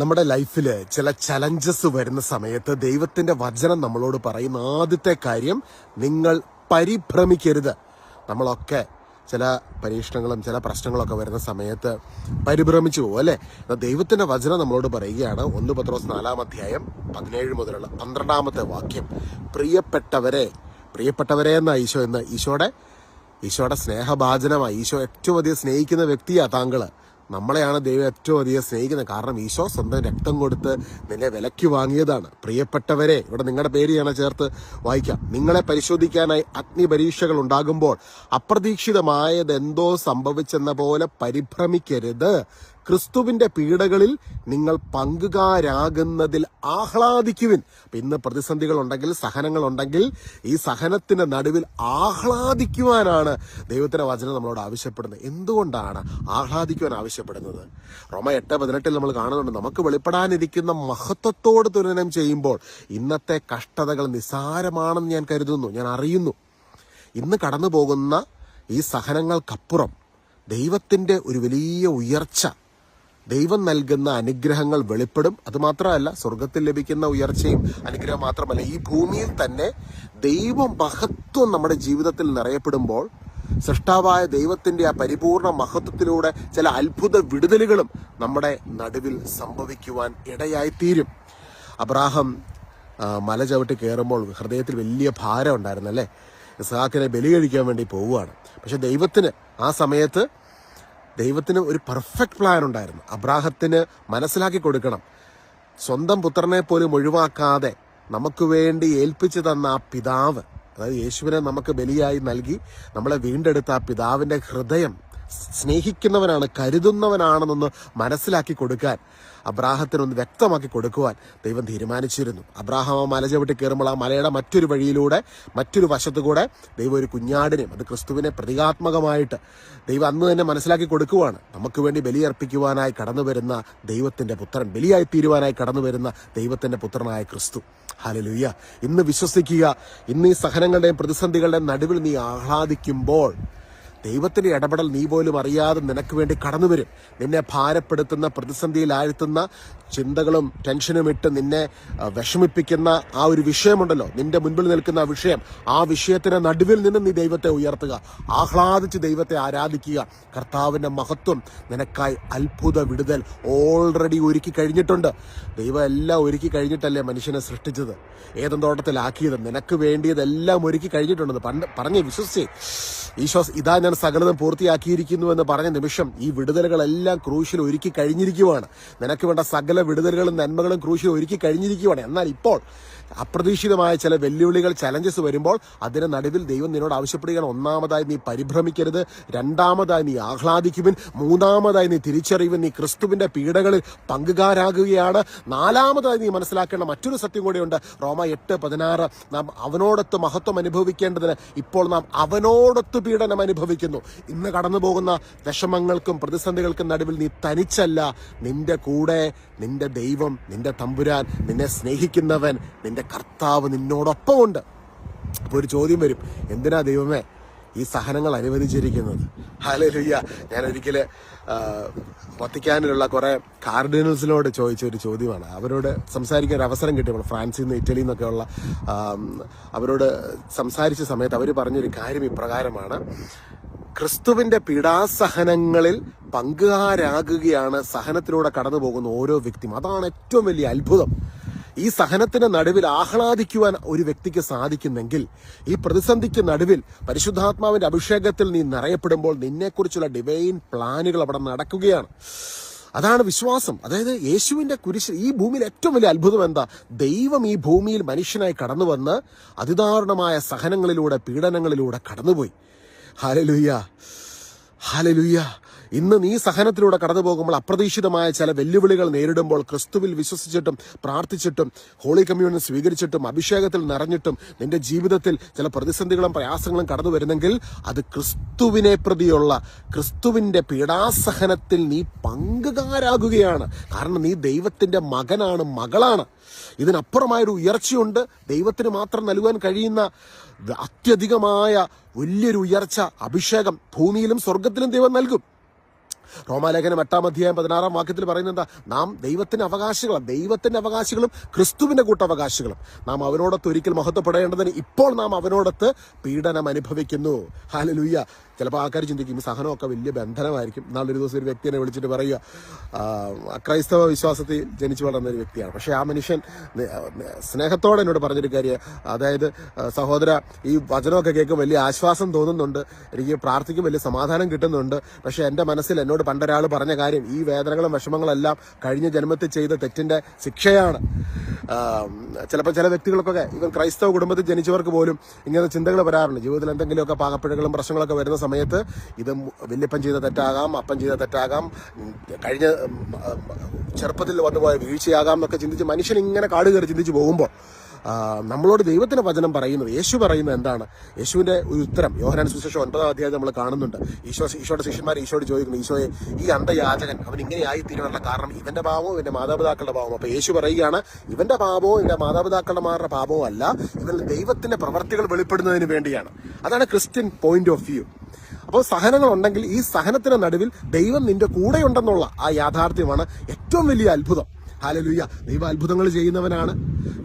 നമ്മുടെ ലൈഫിൽ ചില ചലഞ്ചസ് വരുന്ന സമയത്ത് ദൈവത്തിന്റെ വചനം നമ്മളോട് പറയുന്ന ആദ്യത്തെ കാര്യം നിങ്ങൾ പരിഭ്രമിക്കരുത്. നമ്മളൊക്കെ ചില പരീക്ഷണങ്ങളും ചില പ്രശ്നങ്ങളൊക്കെ വരുന്ന സമയത്ത് പരിഭ്രമിച്ചു പോകും അല്ലെ? ദൈവത്തിന്റെ വചനം നമ്മളോട് പറയുകയാണ് ഒന്ന് പത്രോസ് നാലാം അധ്യായം പതിനേഴ് മുതലുള്ള പന്ത്രണ്ടാമത്തെ വാക്യം. പ്രിയപ്പെട്ടവരെ പ്രിയപ്പെട്ടവരെ എന്ന ഈശോ എന്ന് ഈശോയുടെ ഈശോയുടെ സ്നേഹഭാചനമായി ഈശോ ഏറ്റവും അധികം സ്നേഹിക്കുന്ന വ്യക്തിയാണ് താങ്കൾ. നമ്മളെയാണ് ദൈവം ഏറ്റവും അധികം സ്നേഹിക്കുന്നത്. കാരണം ഈശോ സ്വന്തം രക്തം കൊടുത്ത് നിന്നെ വിലയ്ക്ക് വാങ്ങിയതാണ്. പ്രിയപ്പെട്ടവരെ ഇവിടെ നിങ്ങളുടെ പേര് ഞാൻ ചേർത്ത് വായിക്കാം. നിങ്ങളെ പരിശോധിക്കാനായി അഗ്നി പരീക്ഷകൾ ഉണ്ടാകുമ്പോൾ അപ്രതീക്ഷിതമായത് എന്തോ സംഭവിച്ചെന്ന പോലെ പരിഭ്രമിക്കരുത്. ക്രിസ്തുവിന്റെ പീഡകളിൽ നിങ്ങൾ പങ്കുകാരാകുന്നതിൽ ആഹ്ലാദിക്കുവിൻ. ഇന്ന് സഹനങ്ങൾ ഉണ്ടെങ്കിൽ ഈ സഹനത്തിന്റെ നടുവിൽ ആഹ്ലാദിക്കുവാനാണ് ദൈവത്തിന്റെ വചനം നമ്മളോട് ആവശ്യപ്പെടുന്നത്. എന്തുകൊണ്ടാണ് ആഹ്ലാദിക്കുവാൻ ആവശ്യപ്പെടുന്നത്? റോമ എട്ട് പതിനെട്ടിൽ നമ്മൾ കാണുന്നുണ്ട് നമുക്ക് വെളിപ്പെടാനിരിക്കുന്ന മഹത്വത്തോട് തുലനം ചെയ്യുമ്പോൾ ഇന്നത്തെ കഷ്ടതകൾ നിസ്സാരമാണെന്ന് ഞാൻ കരുതുന്നു ഞാൻ അറിയുന്നു. ഇന്ന് കടന്നു പോകുന്ന ഈ സഹനങ്ങൾക്കപ്പുറം ദൈവത്തിന്റെ ഒരു വലിയ ഉയർച്ച ദൈവം നൽകുന്ന അനുഗ്രഹങ്ങൾ വെളിപ്പെടും. അതുമാത്രമല്ല സ്വർഗത്തിൽ ലഭിക്കുന്ന ഉയർച്ചയും അനുഗ്രഹം മാത്രമല്ല ഈ ഭൂമിയിൽ തന്നെ ദൈവ മഹത്വം നമ്മുടെ ജീവിതത്തിൽ നിറയപ്പെടുമ്പോൾ സൃഷ്ടാവായ ദൈവത്തിന്റെ ആ പരിപൂർണ മഹത്വത്തിലൂടെ ചില അത്ഭുത വിടുതലുകളും നമ്മുടെ നടുവിൽ സംഭവിക്കുവാൻ ഇടയായിത്തീരും. അബ്രാഹം മല ചവിട്ടി കയറുമ്പോൾ ഹൃദയത്തിൽ വലിയ ഭാരം ഉണ്ടായിരുന്നല്ലേ? അല്ലേ ബലി കഴിക്കാൻ വേണ്ടി പോവുകയാണ്. പക്ഷെ ദൈവത്തിന് ആ സമയത്ത് ദൈവത്തിന് ഒരു പെർഫെക്റ്റ് പ്ലാൻ ഉണ്ടായിരുന്നു. അബ്രാഹത്തിന് മനസ്സിലാക്കി കൊടുക്കണം. സ്വന്തം പുത്രനെ പോലും ഒഴിവാക്കാതെ നമുക്ക് വേണ്ടി ഏൽപ്പിച്ചു തന്ന ആ പിതാവ് അതായത് യേശുവിനെ നമുക്ക് ബലിയായി നൽകി നമ്മളെ വീണ്ടെടുത്ത ആ പിതാവിന്റെ ഹൃദയം സ്നേഹിക്കുന്നവനാണ് കരുതുന്നവനാണെന്നൊന്ന് മനസ്സിലാക്കി കൊടുക്കാൻ അബ്രാഹത്തിനൊന്ന് വ്യക്തമാക്കി കൊടുക്കുവാൻ ദൈവം തീരുമാനിച്ചിരുന്നു. അബ്രാഹാം ആ മല ചവിട്ടി കയറുമ്പോൾ ആ മലയുടെ മറ്റൊരു വഴിയിലൂടെ മറ്റൊരു വശത്തു കൂടെ ദൈവം ഒരു കുഞ്ഞാടിനെയും അത് ക്രിസ്തുവിനെ പ്രതീകാത്മകമായിട്ട് ദൈവം അന്ന് തന്നെ മനസ്സിലാക്കി കൊടുക്കുവാണ്. നമുക്ക് വേണ്ടി ബലിയർപ്പിക്കുവാനായി കടന്നു വരുന്ന ദൈവത്തിന്റെ പുത്രൻ ബലിയായി തീരുവാനായി കടന്നു വരുന്ന ദൈവത്തിന്റെ പുത്രനായ ക്രിസ്തു. ഹലലുയ്യ ഇന്ന് വിശ്വസിക്കുക ഇന്ന് ഈ സഹനങ്ങളുടെയും പ്രതിസന്ധികളുടെയും നടുവിൽ നീ ആഹ്ലാദിക്കുമ്പോൾ ദൈവത്തിന്റെ ഇടപെടൽ നീ പോലും അറിയാതെ നിനക്ക് വേണ്ടി കടന്നു വരും. നിന്നെ ഭാരപ്പെടുത്തുന്ന പ്രതിസന്ധിയിൽ ആഴ്ത്തുന്ന ചിന്തകളും ടെൻഷനും ഇട്ട് നിന്നെ വിഷമിപ്പിക്കുന്ന ആ ഒരു വിഷയമുണ്ടല്ലോ. നിന്റെ മുൻപിൽ നിൽക്കുന്ന ആ വിഷയം ആ വിഷയത്തിന്റെ നടുവിൽ നിന്ന് നീ ദൈവത്തെ ഉയർത്തുക. ആഹ്ലാദിച്ച് ദൈവത്തെ ആരാധിക്കുക. കർത്താവിന്റെ മഹത്വം നിനക്കായി അത്ഭുത വിടുതൽ ഓൾറെഡി ഒരുക്കി കഴിഞ്ഞിട്ടുണ്ട്. ദൈവം എല്ലാം ഒരുക്കി കഴിഞ്ഞിട്ടല്ലേ മനുഷ്യനെ സൃഷ്ടിച്ചത്? ഏതും തോട്ടത്തിലാക്കിയത്? നിനക്ക് വേണ്ടിയതെല്ലാം ഒരുക്കി കഴിഞ്ഞിട്ടുണ്ടെന്ന് പണ്ട് പറഞ്ഞ് വിശ്വസിച്ചേ. ഈശ്വാസ് ഇതാ ഞാൻ സകലതും പൂർത്തിയാക്കിയിരിക്കുന്നു എന്ന് പറഞ്ഞ നിമിഷം ഈ വിടുതലുകളെല്ലാം ക്രൂശിൽ ഒരുക്കി കഴിഞ്ഞിരിക്കുവാണ്. നിനക്ക് വേണ്ട സകല വിടുതലുകളും നന്മകളും ക്രൂശിൽ ഒരുക്കി കഴിഞ്ഞിരിക്കുവാണ്. എന്നാൽ ഇപ്പോൾ അപ്രതീക്ഷിതമായ ചില വെല്ലുവിളികൾ ചലഞ്ചസ് വരുമ്പോൾ അതിന് നടുവിൽ ദൈവം നിന്നോട് ആവശ്യപ്പെടുകയാണ്. ഒന്നാമതായി നീ പരിഭ്രമിക്കരുത്. രണ്ടാമതായി നീ ആഹ്ലാദിക്കുവിൻ. മൂന്നാമതായി നീ തിരിച്ചറിയുവിൻ. നീ ക്രിസ്തുവിന്റെ പീഡകളിൽ പങ്കുകാരാകുകയാണ്. നാലാമതായി നീ മനസ്സിലാക്കേണ്ട മറ്റൊരു സത്യം കൂടിയുണ്ട്. റോമ എട്ട് പതിനാറ്. നാം അവനോടൊത്ത് മഹത്വം അനുഭവിക്കേണ്ടതിന് ഇപ്പോൾ നാം അവനോടൊത്ത് പീഡനം അനുഭവിക്കുന്നു. ഇന്ന് കടന്നു പോകുന്ന വിഷമങ്ങൾക്കും പ്രതിസന്ധികൾക്കും നടുവിൽ നീ തനിച്ചല്ല. നിന്റെ കൂടെ നിന്റെ ദൈവം നിന്റെ തമ്പുരാൻ നിന്നെ സ്നേഹിക്കുന്നവൻ നിന്റെ കർത്താവ് നിന്നോടൊപ്പമുണ്ട്. അപ്പൊ ഒരു ചോദ്യം വരും. എന്തിനാ ദൈവമേ ഈ സഹനങ്ങൾ അനുവദിച്ചിരിക്കുന്നത്? ഹാലലുയ്യ ഞാൻ ഒരിക്കൽ ആ, വത്തിക്കാനിലുള്ള കുറെ കാർഡിനൽസിനോട് ചോദിച്ച ഒരു ചോദ്യമാണ്. അവരോട് സംസാരിക്കാൻ ഒരു അവസരം കിട്ടിയപ്പോൾ ഫ്രാൻസിൽ നിന്ന് ഇറ്റലിയിൽ നിന്നൊക്കെ ഉള്ള അവരോട് സംസാരിച്ച സമയത്ത് അവർ പറഞ്ഞൊരു കാര്യം ഇപ്രകാരമാണ്. ക്രിസ്തുവിന്റെ പീഡാസഹനങ്ങളിൽ പങ്കുകാരാകുകയാണ് സഹനത്തിലൂടെ കടന്നു പോകുന്ന ഓരോ വ്യക്തിയും. അതാണ് ഏറ്റവും വലിയ അത്ഭുതം. ഈ സഹനത്തിന് നടുവിൽ ആഹ്ലാദിക്കുവാൻ ഒരു വ്യക്തിക്ക് സാധിക്കുന്നെങ്കിൽ ഈ പ്രതിസന്ധിക്ക് നടുവിൽ പരിശുദ്ധാത്മാവിന്റെ അഭിഷേകത്തിൽ നീ നിറയപ്പെടുമ്പോൾ നിന്നെക്കുറിച്ചുള്ള ഡിവൈൻ പ്ലാനുകൾ അവിടെ നടക്കുകയാണ്. അതാണ് വിശ്വാസം. അതായത് യേശുവിന്റെ കുരിശ് ഈ ഭൂമിയിൽ ഏറ്റവും വലിയ അത്ഭുതം എന്താ? ദൈവം ഈ ഭൂമിയിൽ മനുഷ്യനായി കടന്നു വന്ന് അതിദാരുണമായ സഹനങ്ങളിലൂടെ പീഡനങ്ങളിലൂടെ കടന്നുപോയി. ഹാലലുയ്യ ഹാലലുയ്യ ഇന്ന് നീ സഹനത്തിലൂടെ കടന്നു പോകുമ്പോൾ അപ്രതീക്ഷിതമായ ചില വെല്ലുവിളികൾ നേരിടുമ്പോൾ ക്രിസ്തുവിൽ വിശ്വസിച്ചിട്ടും പ്രാർത്ഥിച്ചിട്ടും ഹോളി കമ്മ്യൂണിയൻ സ്വീകരിച്ചിട്ടും അഭിഷേകത്തിൽ നിറഞ്ഞിട്ടും നിന്റെ ജീവിതത്തിൽ ചില പ്രതിസന്ധികളും പ്രയാസങ്ങളും കടന്നു വരുന്നെങ്കിൽ അത് ക്രിസ്തുവിനെ പ്രതിയുള്ള ക്രിസ്തുവിന്റെ പീഡാസഹനത്തിൽ നീ പങ്കുകാരാകുകയാണ്. കാരണം നീ ദൈവത്തിന്റെ മകനാണ് മകളാണ്. ഇതിനപ്പുറമായൊരു ഉയർച്ചയുണ്ട്. ദൈവത്തിന് മാത്രം നൽകുവാൻ കഴിയുന്ന അത്യധികമായ വലിയൊരു ഉയർച്ച അഭിഷേകം ഭൂമിയിലും സ്വർഗത്തിലും ദൈവം നൽകും. റോമാലേഖനം എട്ടാം അധ്യായം പതിനാറാം വാക്യത്തിൽ പറയുന്നത് എന്താ? നാം ദൈവത്തിന്റെ അവകാശികളാണ് ദൈവത്തിന്റെ അവകാശികളും ക്രിസ്തുവിന്റെ കൂട്ടവകാശികളും. നാം അവനോടൊത്ത് ഒരിക്കൽ മഹത്വപ്പെടേണ്ടതിന് ഇപ്പോൾ നാം അവനോടൊത്ത് പീഡനം അനുഭവിക്കുന്നു. ഹാലലുയ്യ ചിലപ്പോൾ ആൾക്കാർ ചിന്തിക്കും സഹനമൊക്കെ വലിയ ബന്ധനമായിരിക്കും. നാളൊരു ദിവസം ഒരു വ്യക്തിനെ വിളിച്ചിട്ട് പറയുക "ആ, അക്രൈസ്തവ വിശ്വാസത്തിൽ ജനിച്ചു വളർന്ന ഒരു വ്യക്തിയാണ്. പക്ഷേ ആ മനുഷ്യൻ സ്നേഹത്തോടെ എന്നോട് പറഞ്ഞൊരു കാര്യം അതായത് സഹോദര ഈ വചനമൊക്കെ കേൾക്കും വലിയ ആശ്വാസം തോന്നുന്നുണ്ട് എനിക്ക് പ്രാർത്ഥിക്കും വലിയ സമാധാനം കിട്ടുന്നുണ്ട്. പക്ഷേ എന്റെ മനസ്സിൽ എന്നോട് പണ്ടൊരാൾ പറഞ്ഞ കാര്യം ഈ വേദനകളും വിഷമങ്ങളെല്ലാം കഴിഞ്ഞ ജന്മത്തിൽ ചെയ്ത തെറ്റിന്റെ ശിക്ഷയാണ്. ചിലപ്പോൾ ചില വ്യക്തികൾക്കൊക്കെ ഇവൻ ക്രൈസ്തവ കുടുംബത്തിൽ ജനിച്ചവർക്ക് പോലും ഇങ്ങനത്തെ ചിന്തകൾ വരാറുണ്ട്. ജീവിതത്തിൽ എന്തെങ്കിലുമൊക്കെ പാകപ്പിഴകളും പ്രശ്നങ്ങളൊക്കെ വരുന്ന സമയത്ത് ഇത് വല്യപ്പൻ ചെയ്ത തെറ്റാകാം അപ്പൻ ചെയ്ത തെറ്റാകാം കഴിഞ്ഞ ചെറുപ്പത്തിൽ വന്നുപോയ വീഴ്ചയാകാം എന്നൊക്കെ ചിന്തിച്ച് മനുഷ്യൻ ഇങ്ങനെ കാട് കയറി ചിന്തിച്ച് പോകുമ്പോൾ നമ്മളോട് ദൈവത്തിന്റെ വചനം പറയുന്നത് യേശു പറയുന്നത് എന്താണ്? യേശുവിന്റെ ഒരു ഉത്തരം യോഹനാൻ സുശേഷം ഒൻപതാം അധ്യായം നമ്മൾ കാണുന്നുണ്ട്. ഈശോ ഈശോയുടെ ശിഷ്യന്മാർ ഈശോയോട് ചോദിക്കുന്നു ഈശോയെ ഈ അന്ധയാചകൻ അവൻ ഇങ്ങനെ ആയി തീരാനുള്ള കാരണം ഇവന്റെ പാപവും ഇവന്റെ മാതാപിതാക്കളുടെ പാപവും അപ്പൊ യേശു പറയുകയാണ് ഇവന്റെ പാപവും ഇവന്റെ മാതാപിതാക്കളുടെ പാപവും അല്ല ഇവൻ ദൈവത്തിന്റെ പ്രവർത്തികൾ വെളിപ്പെടുന്നതിന് വേണ്ടിയാണ്. അതാണ് ക്രിസ്ത്യൻ പോയിന്റ് ഓഫ് വ്യൂ അപ്പോൾ സഹനങ്ങൾ ഉണ്ടെങ്കിൽ ഈ സഹനത്തിന് നടുവിൽ ദൈവം നിന്റെ കൂടെയുണ്ടെന്നുള്ള ആ യാഥാർത്ഥ്യമാണ് ഏറ്റവും വലിയ അത്ഭുതം. ഹാലലുയ്യ ദൈവം അത്ഭുതങ്ങൾ ചെയ്യുന്നവനാണ്.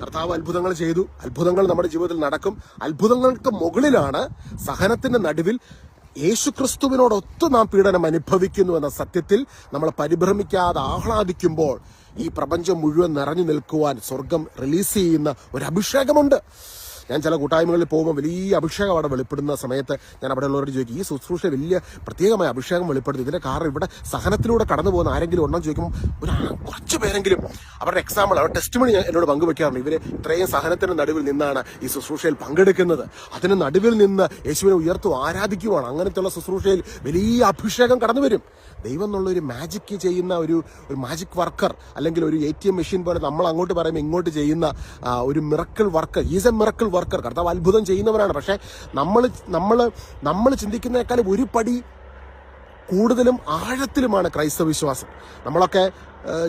കർത്താവ് അത്ഭുതങ്ങൾ ചെയ്തു. അത്ഭുതങ്ങൾ നമ്മുടെ ജീവിതത്തിൽ നടക്കും. അത്ഭുതങ്ങൾക്ക് മുകളിലാണ് സഹനത്തിന്റെ നടുവിൽ യേശുക്രിസ്തുവിനോടൊത്ത് നാം പീഡനം അനുഭവിക്കുന്നു എന്ന സത്യത്തിൽ നമ്മൾ പരിഭ്രമിക്കാതെ ആഹ്ലാദിക്കുമ്പോൾ ഈ പ്രപഞ്ചം മുഴുവൻ നിറഞ്ഞു നിൽക്കുവാൻ സ്വർഗം റിലീസ് ചെയ്യുന്ന ഒരു അഭിഷേകമുണ്ട്. ഞാൻ ചില കൂട്ടായ്മകളിൽ പോകുമ്പോൾ വലിയ അഭിഷേകം അവിടെ വെളിപ്പെടുന്ന സമയത്ത് ഞാൻ അവിടെ ഉള്ളവരോട് ചോദിക്കും ഈ ശുശ്രൂഷ വലിയ പ്രത്യേകമായ അഭിഷേകം വെളിപ്പെടുത്തി ഇതിന്റെ കാരണം ഇവിടെ സഹനത്തിലൂടെ കടന്നു പോകുന്ന ആരെങ്കിലും ഉണ്ടെന്ന് ചോദിക്കുമ്പോൾ ഒരു കുറച്ച് പേരെങ്കിലും അവരുടെ എക്സാമ്പിൾ അവരുടെ ടെസ്റ്റ് മണി എന്നോട് പങ്കുവെക്കാറുണ്ട്. ഇവർ ഇത്രയും സഹനത്തിന്റെ നടുവിൽ നിന്നാണ് ഈ ശുശ്രൂഷയിൽ പങ്കെടുക്കുന്നത്. അതിന് നടുവിൽ നിന്ന് യേശുവിനെ ഉയർത്തും ആരാധിക്കുവാണ്. അങ്ങനത്തെയുള്ള ശുശ്രൂഷയിൽ വലിയ അഭിഷേകം കടന്നു വരും. ദൈവം എന്നുള്ള ഒരു മാജിക് ചെയ്യുന്ന ഒരു ഒരു മാജിക് വർക്കർ അല്ലെങ്കിൽ ഒരു എ ടി എം മെഷീൻ പോലെ നമ്മൾ അങ്ങോട്ട് പറയുമ്പോൾ ഇങ്ങോട്ട് ചെയ്യുന്ന ഒരു miracle worker is a miracle worker കർത്താവ് അത്ഭുതം ചെയ്യുന്നവരാണ് പക്ഷേ നമ്മൾ നമ്മൾ നമ്മൾ ചിന്തിക്കുന്നതിനേക്കാളും ഒരു പടി കൂടുതലും ആഴത്തിലുമാണ് ക്രൈസ്തവ വിശ്വാസം. നമ്മളൊക്കെ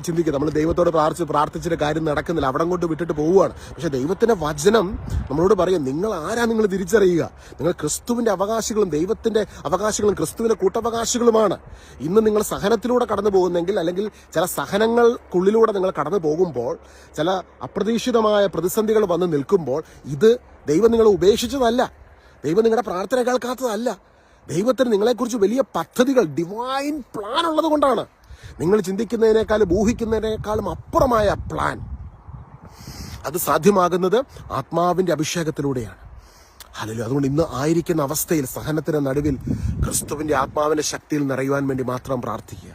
ചിന്തിക്കുക. നമ്മൾ ദൈവത്തോട് പ്രാർത്ഥിച്ച് പ്രാർത്ഥിച്ചിട്ട് കാര്യം നടക്കുന്നില്ല. അവിടെ കൊണ്ട് വിട്ടിട്ട് പോവുകയാണ്. പക്ഷെ ദൈവത്തിന്റെ വചനം നമ്മളോട് പറയും നിങ്ങൾ ആരാ നിങ്ങൾ തിരിച്ചറിയുക. നിങ്ങൾ ക്രിസ്തുവിന്റെ അവകാശികളും ദൈവത്തിന്റെ അവകാശികളും ക്രിസ്തുവിന്റെ കൂട്ടവകാശികളുമാണ്. ഇന്ന് നിങ്ങൾ സഹനത്തിലൂടെ കടന്നു പോകുന്നെങ്കിൽ അല്ലെങ്കിൽ ചില സഹനങ്ങൾക്കുള്ളിലൂടെ നിങ്ങൾ കടന്നു പോകുമ്പോൾ ചില അപ്രതീക്ഷിതമായ പ്രതിസന്ധികൾ വന്ന് നിൽക്കുമ്പോൾ ഇത് ദൈവം നിങ്ങളെ ഉപേക്ഷിച്ചതല്ല. ദൈവം നിങ്ങളുടെ പ്രാർത്ഥന കേൾക്കാത്തതല്ല. ദൈവത്തിന് നിങ്ങളെക്കുറിച്ച് വലിയ പദ്ധതികൾ ഡിവൈൻ പ്ലാൻ ഉള്ളത് കൊണ്ടാണ്. നിങ്ങൾ ചിന്തിക്കുന്നതിനേക്കാളും ഊഹിക്കുന്നതിനേക്കാളും അപ്പുറമായ പ്ലാൻ അത് സാധ്യമാകുന്നത് ആത്മാവിന്റെ അഭിഷേകത്തിലൂടെയാണ്. ഹലോ അതുകൊണ്ട് ഇന്ന് ആയിരിക്കുന്ന അവസ്ഥയിൽ സഹനത്തിന് നടുവിൽ ക്രിസ്തുവിന്റെ ആത്മാവിന്റെ ശക്തിയിൽ നിറയുവാൻ വേണ്ടി മാത്രം പ്രാർത്ഥിക്കുക.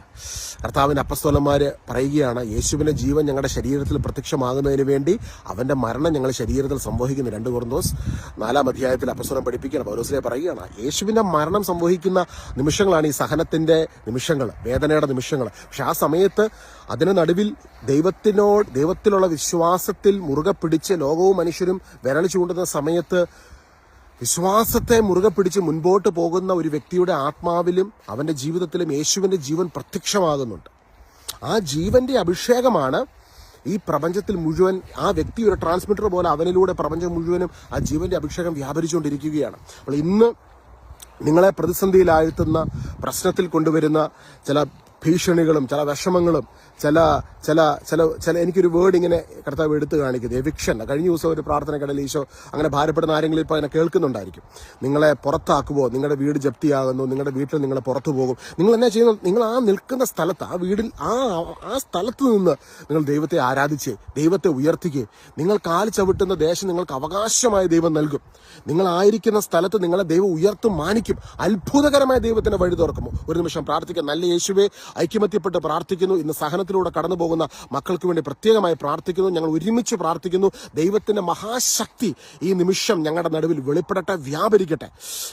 കർത്താവിന്റെ അപ്പസ്തോലന്മാര് പറയുകയാണ് യേശുവിന്റെ ജീവൻ ഞങ്ങളുടെ ശരീരത്തിൽ പ്രത്യക്ഷമാകുന്നതിന് വേണ്ടി അവന്റെ മരണം ഞങ്ങളുടെ ശരീരത്തിൽ സംഭവിക്കുന്നു രണ്ട് കുറുന്തോസ് നാലാം അധ്യായത്തിൽ അപ്പസ്തോലം പഠിപ്പിക്കുകയാണ്. പൗലോസിലെ പറയുകയാണ് യേശുവിന്റെ മരണം സംഭവിക്കുന്ന നിമിഷങ്ങളാണ് ഈ സഹനത്തിന്റെ നിമിഷങ്ങൾ വേദനയുടെ നിമിഷങ്ങൾ. പക്ഷെ ആ സമയത്ത് അതിന് നടുവിൽ ദൈവത്തിനോട് ദൈവത്തിലുള്ള വിശ്വാസത്തിൽ മുറുകെ പിടിച്ച് ലോകവും മനുഷ്യരും വിരൽ ചൂണ്ടുന്ന സമയത്ത് വിശ്വാസത്തെ മുറുകെ പിടിച്ച് മുൻപോട്ട് പോകുന്ന ഒരു വ്യക്തിയുടെ ആത്മാവിലും അവന്റെ ജീവിതത്തിലും യേശുവിന്റെ ജീവൻ പ്രത്യക്ഷമാകുന്നുണ്ട്. ആ ജീവന്റെ അഭിഷേകമാണ് ഈ പ്രപഞ്ചത്തിൽ മുഴുവൻ ആ വ്യക്തി ഒരു ട്രാൻസ്മിറ്റർ പോലെ അവനിലൂടെ പ്രപഞ്ചം മുഴുവനും ആ ജീവന്റെ അഭിഷേകം വ്യാപരിച്ചുകൊണ്ടിരിക്കുകയാണ്. അപ്പോൾ ഇന്ന് നിങ്ങളെ പ്രതിസന്ധിയിലാഴ്ത്തുന്ന പ്രശ്നത്തിൽ കൊണ്ടുവരുന്ന ചില ഭീഷണികളും ചില വിഷമങ്ങളും ചില ചില ചില ചില എനിക്കൊരു വേർഡ് ഇങ്ങനെ കർത്താവ് എടുത്തു കാണിക്കുന്നത് എവിക്ഷൻ കഴിഞ്ഞ ദിവസം ഒരു പ്രാർത്ഥന പ്രാർത്ഥനക്കിടയിൽ ഈശോ അങ്ങനെ ഭാരപ്പെടുന്ന ആരെങ്കിലും ഇപ്പോൾ അതിനെ കേൾക്കുന്നുണ്ടായിരിക്കും. നിങ്ങളെ പുറത്താക്കുമോ നിങ്ങളുടെ വീട് ജപ്തിയാകുന്നു? നിങ്ങളുടെ വീട്ടിൽ നിങ്ങളെ പുറത്തു പോകും? നിങ്ങൾ എന്നാ ചെയ്യുന്നു? നിങ്ങൾ ആ നിൽക്കുന്ന സ്ഥലത്ത് ആ വീടിൽ ആ ആ സ്ഥലത്ത് നിന്ന് നിങ്ങൾ ദൈവത്തെ ആരാധിച്ച് ദൈവത്തെ ഉയർത്തിക്കുകയും നിങ്ങൾ കാൽ ചവിട്ടുന്ന ദേശം നിങ്ങൾക്ക് അവകാശമായ ദൈവം നൽകും. നിങ്ങളായിരിക്കുന്ന സ്ഥലത്ത് നിങ്ങളെ ദൈവം ഉയർത്തും മാനിക്കും. അത്ഭുതകരമായ ദൈവത്തിന് വഴി തുറക്കുമോ ഒരു നിമിഷം പ്രാർത്ഥിക്കാം. നല്ല യേശുവെ ഐക്യമത്യപ്പെട്ട് പ്രാർത്ഥിക്കുന്നു. ഇന്ന് സഹനത്തിലൂടെ കടന്നു പോകുന്ന മക്കൾക്ക് വേണ്ടി പ്രത്യേകമായി പ്രാർത്ഥിക്കുന്നു. ഞങ്ങൾ ഒരുമിച്ച് പ്രാർത്ഥിക്കുന്നു. ദൈവത്തിന്റെ മഹാശക്തി ഈ നിമിഷം ഞങ്ങളുടെ നടുവിൽ വെളിപ്പെടട്ടെ വ്യാപരിക്കട്ടെ.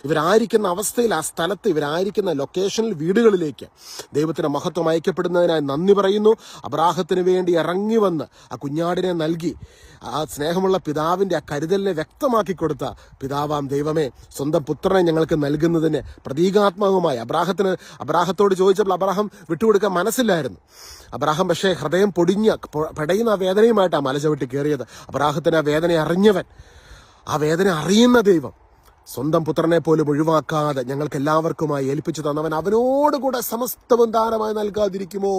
ഇവരായിരിക്കുന്ന അവസ്ഥയിൽ ആ സ്ഥലത്ത് ഇവരായിരിക്കുന്ന ലൊക്കേഷനിൽ വീടുകളിലേക്ക് ദൈവത്തിന്റെ മഹത്വം അയക്കപ്പെടുന്നതിനായി നന്ദി പറയുന്നു. അബ്രാഹത്തിന് വേണ്ടി ഇറങ്ങി വന്ന് ആ കുഞ്ഞാടിനെ നൽകി ആ സ്നേഹമുള്ള പിതാവിന്റെ ആ കരുതലിനെ വ്യക്തമാക്കി കൊടുത്ത പിതാവാം ദൈവമേ സ്വന്തം പുത്രനെ ഞങ്ങൾക്ക് നൽകുന്നതിന് പ്രതീകാത്മകമായി. അബ്രാഹത്തിന് അബ്രാഹത്തോട് ചോദിച്ചപ്പോൾ അബ്രാഹം വിട്ടുകൊടുക്കാൻ മനസ്സില്ലായിരുന്നു. അബ്രാഹം പക്ഷേ ഹൃദയം പൊടിഞ്ഞ പെടയുന്ന ആ വേദനയുമായിട്ടാണ് മല ചവിട്ടി കയറിയത് അബ്രാഹത്തിന് ആ വേദന അറിഞ്ഞവൻ ആ വേദന അറിയുന്ന ദൈവം സ്വന്തം പുത്രനെ പോലും ഒഴിവാക്കാതെ ഞങ്ങൾക്ക് എല്ലാവർക്കുമായി ഏൽപ്പിച്ചു തന്നവൻ അവനോടുകൂടെ സമസ്തവും ദാനമായി നൽകാതിരിക്കുമോ?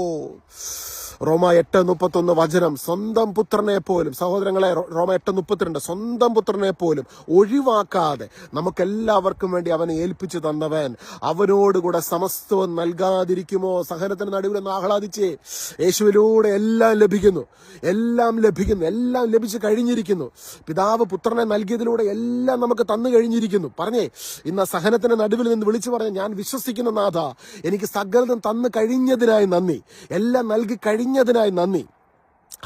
റോമ എട്ട് മുപ്പത്തൊന്ന് വചനം സ്വന്തം പുത്രനെ പോലും സഹോദരങ്ങളെ റോമ എട്ട് മുപ്പത്തിരണ്ട് സ്വന്തം പുത്രനെ പോലും ഒഴിവാക്കാതെ നമുക്കെല്ലാവർക്കും വേണ്ടി അവനെ ഏൽപ്പിച്ചു തന്നവൻ. അവനോടുകൂടെ സമസ്തവും നൽകാതിരിക്കുമോ? സഹനത്തിന് നടുവിൽ ഒന്ന് ആഹ്ലാദിച്ചേ. യേശുവിലൂടെ എല്ലാം ലഭിക്കുന്നു. എല്ലാം ലഭിക്കുന്നു. എല്ലാം ലഭിച്ചു കഴിഞ്ഞിരിക്കുന്നു. പിതാവ് പുത്രനെ നൽകിയതിലൂടെ എല്ലാം നമുക്ക് തന്നു കഴിഞ്ഞിരിക്കുന്നു. പറഞ്ഞേ ഇന്ന് സഹനത്തിന് നടുവിൽ നിന്ന് വിളിച്ചു പറഞ്ഞ ഞാൻ വിശ്വസിക്കുന്ന നാഥ. എനിക്ക് സകലതും തന്നു കഴിഞ്ഞതിനായി നന്ദി. എല്ലാം നൽകി കഴിഞ്ഞതിനായി നന്ദി.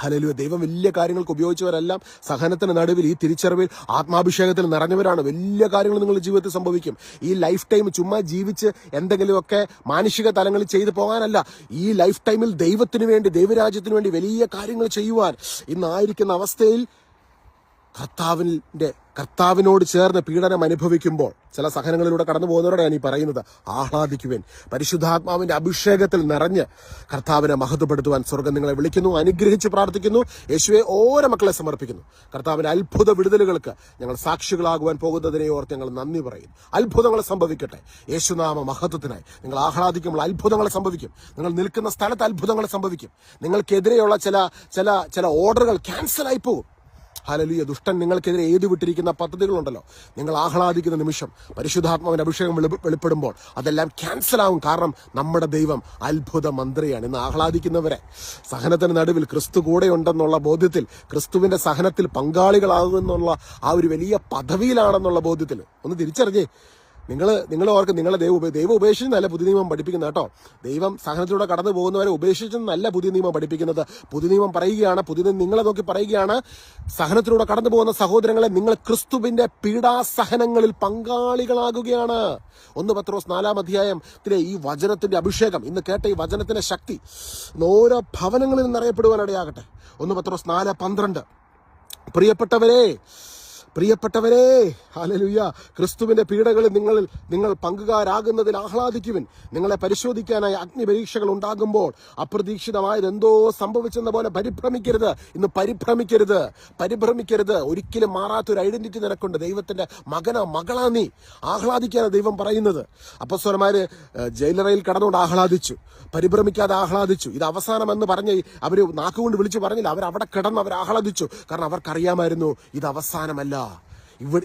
ഹലലുവ ദൈവം വലിയ കാര്യങ്ങൾക്ക് ഉപയോഗിച്ചവരെല്ലാം സഹനത്തിന് നടുവിൽ ഈ തിരിച്ചറിവിൽ ആത്മാഭിഷേകത്തിൽ നിറഞ്ഞവരാണ്. വലിയ കാര്യങ്ങൾ നിങ്ങളുടെ ജീവിതത്തിൽ സംഭവിക്കും. ഈ ലൈഫ് ടൈം ചുമ്മാ ജീവിച്ച് എന്തെങ്കിലുമൊക്കെ മാനുഷിക തലങ്ങളിൽ ചെയ്തു പോകാനല്ല. ഈ ലൈഫ് ടൈമിൽ ദൈവത്തിന് വേണ്ടി ദൈവരാജ്യത്തിന് വേണ്ടി വലിയ കാര്യങ്ങൾ ചെയ്യുവാൻ ഇന്നായിരിക്കുന്ന അവസ്ഥയിൽ കർത്താവിന്റെ കർത്താവിനോട് ചേർന്ന് പീഡനം അനുഭവിക്കുമ്പോൾ ചില സഹനങ്ങളിലൂടെ കടന്നു പോകുന്നവരോടാണ് ഈ പറയുന്നത്. ആഹ്ലാദിക്കുവാൻ പരിശുദ്ധാത്മാവിന്റെ അഭിഷേകത്തിൽ നിറഞ്ഞ് കർത്താവിനെ മഹത്വപ്പെടുത്തുവാൻ സ്വർഗം നിങ്ങളെ വിളിക്കുന്നു അനുഗ്രഹിച്ച് പ്രാർത്ഥിക്കുന്നു യേശുവെ ഓരോ മക്കളെ സമർപ്പിക്കുന്നു. കർത്താവിന്റെ അത്ഭുത വിടുതലുകൾക്ക് ഞങ്ങൾ സാക്ഷികളാകുവാൻ പോകുന്നതിനെ ഓർത്ത് ഞങ്ങൾ നന്ദി പറയുന്നു അത്ഭുതങ്ങൾ സംഭവിക്കട്ടെ. യേശുനാമ മഹത്വത്തിനായി നിങ്ങൾ ആഹ്ലാദിക്കുമ്പോൾ അത്ഭുതങ്ങൾ സംഭവിക്കും. നിങ്ങൾ നിൽക്കുന്ന സ്ഥലത്ത് അത്ഭുതങ്ങൾ സംഭവിക്കും. നിങ്ങൾക്കെതിരെയുള്ള ചില ചില ചില ഓർഡറുകൾ ക്യാൻസൽ ആയി പോകും. ഹലലിയ ദുഷ്ടൻ നിങ്ങൾക്കെതിരെ എഴുതി വിട്ടിരിക്കുന്ന പദ്ധതികളുണ്ടല്ലോ. നിങ്ങൾ ആഹ്ലാദിക്കുന്ന നിമിഷം പരിശുദ്ധാത്മാവിന്റെ അഭിഷേകം വെളി- വെളിപ്പെടുമ്പോൾ അതെല്ലാം ക്യാൻസൽ ആവും. കാരണം നമ്മുടെ ദൈവം അത്ഭുത മന്ത്രിയാണ്. ഇന്ന് ആഹ്ലാദിക്കുന്നവരെ സഹനത്തിന് നടുവിൽ ക്രിസ്തു കൂടെ ഉണ്ടെന്നുള്ള ബോധ്യത്തിൽ ക്രിസ്തുവിന്റെ സഹനത്തിൽ പങ്കാളികളാകുമെന്നുള്ള ആ ഒരു വലിയ പദവിയിലാണെന്നുള്ള ബോധ്യത്തിൽ. ഒന്ന് തിരിച്ചറിഞ്ഞേ നിങ്ങൾ നിങ്ങൾ ഓർക്ക് നിങ്ങളെ ദൈവം ദൈവം ഉപേക്ഷിച്ചെന്നല്ല പുതിയ നിയമം പഠിപ്പിക്കുന്നത് കേട്ടോ. ദൈവം സഹനത്തിലൂടെ കടന്നു പോകുന്നവരെ ഉപേക്ഷിച്ചെന്നല്ല പുതിയ നിയമം പഠിപ്പിക്കുന്നത്. പുതിയ നിയമം പറയുകയാണ് പുതിയ നിങ്ങളെ നോക്കി പറയുകയാണ്. സഹനത്തിലൂടെ കടന്നു പോകുന്ന സഹോദരങ്ങളെ നിങ്ങൾ ക്രിസ്തുവിന്റെ പീഡാസഹനങ്ങളിൽ പങ്കാളികളാകുകയാണ്. ഒന്ന് പത്രോസ് നാലാം അധ്യായത്തിലെ ഈ വചനത്തിന്റെ അഭിഷേകം. ഇന്ന് കേട്ട ഈ വചനത്തിന്റെ ശക്തി ഓരോ ഭവനങ്ങളിൽ നിന്ന് അറിയപ്പെടുവാൻ ഇടയാകട്ടെ. ഒന്ന് പത്രോസ് നാല് പന്ത്രണ്ട്. പ്രിയപ്പെട്ടവരെ പ്രിയപ്പെട്ടവരെ ഹാലലുയ്യ ക്രിസ്തുവിന്റെ പീഡകളിൽ നിങ്ങളിൽ നിങ്ങൾ പങ്കുകാരാകുന്നതിൽ ആഹ്ലാദിക്കുവിൻ. നിങ്ങളെ പരിശോധിക്കാനായി അഗ്നി പരീക്ഷകൾ ഉണ്ടാകുമ്പോൾ അപ്രതീക്ഷിതമായത് എന്തോ സംഭവിച്ചെന്ന പോലെ പരിഭ്രമിക്കരുത്. ഇന്ന് പരിഭ്രമിക്കരുത്. പരിഭ്രമിക്കരുത്. ഒരിക്കലും മാറാത്തൊരു ഐഡന്റിറ്റി നിനക്കുണ്ട്. ദൈവത്തിന്റെ മകനോ മകളാ നീ. ആഹ്ലാദിക്കാണ് ദൈവം പറയുന്നത്. അപ്പസ്വരന്മാര് ജയിലറയിൽ കടന്നുകൊണ്ട് ആഹ്ലാദിച്ചു. പരിഭ്രമിക്കാതെ ആഹ്ലാദിച്ചു. ഇത് അവസാനം എന്ന് പറഞ്ഞ് അവർ നാക്കുകൊണ്ട് വിളിച്ചു പറഞ്ഞില്ല. അവർ അവിടെ കിടന്ന് അവർ ആഹ്ലാദിച്ചു കാരണം അവർക്കറിയാമായിരുന്നു ഇത് അവസാനമല്ല.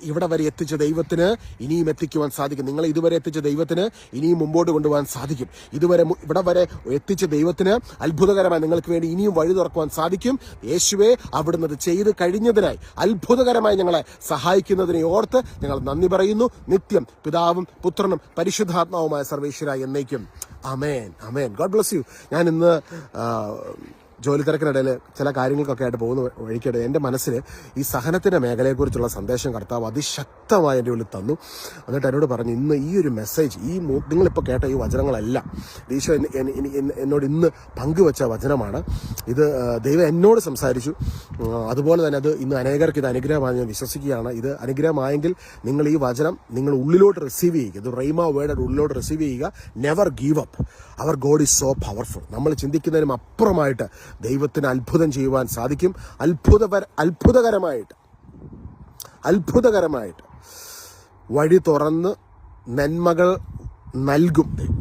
ഇവിടെ വരെ എത്തിച്ച ദൈവത്തിന് ഇനിയും എത്തിക്കുവാൻ സാധിക്കും. നിങ്ങളെ ഇതുവരെ എത്തിച്ച ദൈവത്തിന് ഇനിയും മുമ്പോട്ട് കൊണ്ടുപോകാൻ സാധിക്കും. ഇതുവരെ ഇവിടെ വരെ എത്തിച്ച ദൈവത്തിന് അത്ഭുതകരമായി നിങ്ങൾക്ക് വേണ്ടി ഇനിയും വഴി തുറക്കുവാൻ സാധിക്കും. യേശുവെ അവിടുന്ന് അത് ചെയ്ത് കഴിഞ്ഞതിനായി അത്ഭുതകരമായി ഞങ്ങളെ സഹായിക്കുന്നതിനെ ഓർത്ത് ഞങ്ങൾ നന്ദി പറയുന്നു. നിത്യം പിതാവും പുത്രനും പരിശുദ്ധാത്മാവുമായ സർവേശ്വര എന്നേക്കും. Amen amen God bless you. ഞാൻ ഇന്ന് ജോലി തിരക്കിനിടയിൽ ചില കാര്യങ്ങൾക്കൊക്കെ ആയിട്ട് പോകുന്ന വഴിക്കിടെ എന്റെ മനസ്സിൽ ഈ സഹനത്തിന്റെ മേഖലയെക്കുറിച്ചുള്ള സന്ദേശം കർത്താവ് അതിശക്തമായി എന്റെ ഉള്ളിൽ തന്നു. എന്നിട്ട് എന്നോട് പറഞ്ഞു ഇന്ന് ഈ ഒരു മെസ്സേജ് ഈ നിങ്ങളിപ്പോൾ കേട്ട ഈ വചനങ്ങളെല്ലാം ഈശോ എന്നെ- എന്നെ- എന്നെ- എന്നെ- എന്നോട് ഇന്ന് പങ്കുവച്ച വചനമാണ്. ഇത് ദൈവം എന്നോട് സംസാരിച്ചു. അതുപോലെ തന്നെ അത് ഇന്ന് അനേകർക്ക് ഇത് അനുഗ്രഹമായി ഞാൻ വിശ്വസിക്കുകയാണ്. ഇത് അനുഗ്രഹമായെങ്കിൽ നിങ്ങൾ ഈ വചനം നിങ്ങൾ ഉള്ളിലോട്ട് റിസീവ് ചെയ്യുക. ഇത് റൈമ വേർഡ് ഉള്ളിലോട്ട് റിസീവ് ചെയ്യുക. Never give up our God is so powerful നമ്മൾ ചിന്തിക്കുന്നതിനും അപ്പുറമായിട്ട് ദൈവത്തിന് അത്ഭുതം ചെയ്യുവാൻ സാധിക്കും. അത്ഭുതപര അത്ഭുതകരമായിട്ട് അത്ഭുതകരമായിട്ട് വഴി തുറന്ന് നന്മകൾ നൽകും ദൈവം.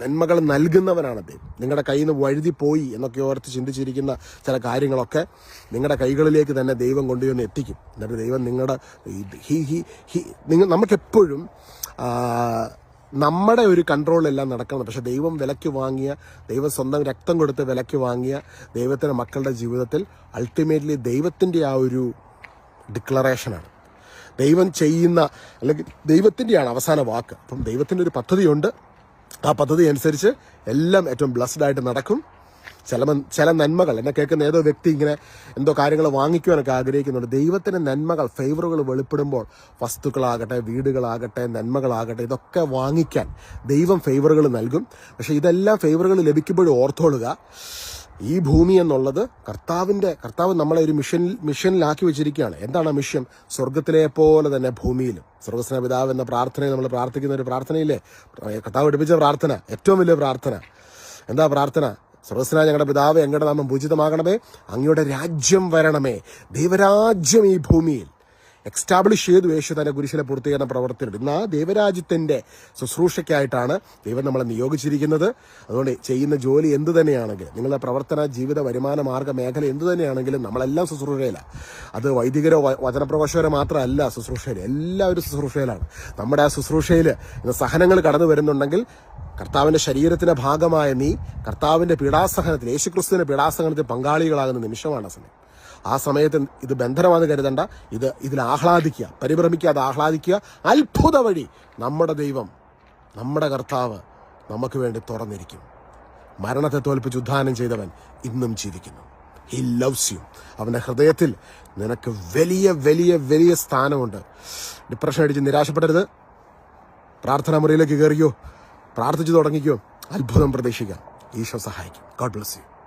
നന്മകൾ നൽകുന്നവനാണ് ദൈവം. നിങ്ങളുടെ കയ്യിൽ നിന്ന് വഴുതി പോയി എന്നൊക്കെ ഓർത്ത് ചിന്തിച്ചിരിക്കുന്ന ചില കാര്യങ്ങളൊക്കെ നിങ്ങളുടെ കൈകളിലേക്ക് തന്നെ ദൈവം കൊണ്ടുവന്ന് എത്തിക്കും. എന്നിട്ട് ദൈവം നിങ്ങളുടെ ഹി ഹി ഹി നിങ്ങൾ നമുക്കെപ്പോഴും നമ്മുടെ ഒരു കൺട്രോളിലെല്ലാം നടക്കണം. പക്ഷെ ദൈവം വിലയ്ക്ക് വാങ്ങിയ ദൈവം സ്വന്തം രക്തം കൊടുത്ത് വിലയ്ക്ക് വാങ്ങിയ ദൈവത്തിന്റെ മക്കളുടെ ജീവിതത്തിൽ അൾട്ടിമേറ്റ്ലി ദൈവത്തിന്റെ ആ ഒരു ഡിക്ലറേഷനാണ് ദൈവം ചെയ്യുന്ന അല്ലെങ്കിൽ ദൈവത്തിന്റെയാണ് അവസാന വാക്ക്. അപ്പം ദൈവത്തിന്റെ ഒരു പദ്ധതിയുണ്ട്. ആ പദ്ധതി അനുസരിച്ച് എല്ലാം ഏറ്റവും ബ്ലസ്ഡ് ആയിട്ട് നടക്കും. ചില ചില നന്മകൾ. എന്നെ കേൾക്കുന്ന ഏതോ വ്യക്തി ഇങ്ങനെ എന്തോ കാര്യങ്ങൾ വാങ്ങിക്കുവാനൊക്കെ ആഗ്രഹിക്കുന്നുണ്ട്. ദൈവത്തിന്റെ നന്മകൾ ഫേവറുകൾ വെളിപ്പെടുമ്പോൾ വസ്തുക്കളാകട്ടെ വീടുകളാകട്ടെ നന്മകളാകട്ടെ ഇതൊക്കെ വാങ്ങിക്കാൻ ദൈവം ഫേവറുകൾ നൽകും. പക്ഷേ ഇതെല്ലാം ഫേവറുകൾ ലഭിക്കുമ്പോഴും ഓർത്തോളുക ഈ ഭൂമി എന്നുള്ളത് കർത്താവിന്റെ കർത്താവ് നമ്മളെ ഒരു മിഷൻ മിഷനിലാക്കി വെച്ചിരിക്കുകയാണ്. എന്താണ് ആ മിഷൻ സ്വർഗത്തിലെ പോലെ തന്നെ ഭൂമിയിലും. സ്വർഗസ്ന പിതാവ് എന്ന പ്രാർത്ഥനയെ നമ്മൾ പ്രാർത്ഥിക്കുന്ന ഒരു പ്രാർത്ഥനയില്ലേ? കർത്താവ് പഠിപ്പിച്ച പ്രാർത്ഥന ഏറ്റവും വലിയ പ്രാർത്ഥന. എന്താ പ്രാർത്ഥന? സ്വർഗസ്ന ഞങ്ങളുടെ പിതാവ് ഞങ്ങളുടെ നാമം പൂജിതമാകണമേ? അങ്ങയുടെ രാജ്യം വരണമേ. ദൈവരാജ്യം ഈ ഭൂമിയിൽ. എക്സ്റ്റാബ്ലിഷ് ചെയ്തു യേശു തന്റെ കുരിശിലെ പൂർത്തീകരണ പ്രവർത്തനം ഇന്ന് ആ ദൈവരാജ്യത്തിന്റെ ശുശ്രൂഷയ്ക്കായിട്ടാണ് ദൈവം നമ്മളെ നിയോഗിച്ചിരിക്കുന്നത്. അതുകൊണ്ട് ചെയ്യുന്ന ജോലി എന്ത് തന്നെയാണെങ്കിലും നിങ്ങളുടെ പ്രവർത്തന ജീവിത വരുമാന മാർഗ മേഖല എന്ത് തന്നെയാണെങ്കിലും നമ്മളെല്ലാം ശുശ്രൂഷയിലാണ്. അത് വൈദികരോ വചനപ്രഘോഷകരോ മാത്രമല്ല ശുശ്രൂഷയിൽ. എല്ലാവരും ശുശ്രൂഷയിലാണ്. നമ്മുടെ ആ ശുശ്രൂഷയിൽ സഹനങ്ങൾ കടന്നു വരുന്നുണ്ടെങ്കിൽ കർത്താവിന്റെ ശരീരത്തിന്റെ ഭാഗമായ നീ കർത്താവിന്റെ പീഡാസഹനത്തിൽ യേശുക്രിസ്തുവിന്റെ പീഡാസഹനത്തിൽ പങ്കാളികളാകുന്ന നിമിഷമാണ് ആ സമയം. ആ സമയത്ത് ഇത് ബന്ധനമാണ് കരുതണ്ട. ഇത് ഇതിൽ ആഹ്ലാദിക്കുക പരിഭ്രമിക്കാതെ ആഹ്ലാദിക്കുക. അത്ഭുത വഴി നമ്മുടെ ദൈവം നമ്മുടെ കർത്താവ് നമുക്ക് വേണ്ടി തുറന്നിരിക്കും. മരണത്തെ തോൽപ്പിച്ച് ഉദ്ധാനം ചെയ്തവൻ ഇന്നും ജീവിക്കുന്നു. ഹി ലവ്സ് യു അവന്റെ ഹൃദയത്തിൽ നിനക്ക് വലിയ വലിയ വലിയ സ്ഥാനമുണ്ട്. ഡിപ്രഷൻ അടിച്ച് നിരാശപ്പെടരുത്. പ്രാർത്ഥനാ മുറിയിലേക്ക് കയറിയോ പ്രാർത്ഥിച്ചു തുടങ്ങിക്കോ. അത്ഭുതം പ്രതീക്ഷിക്കാം. ഈശോ സഹായിക്കും. God bless U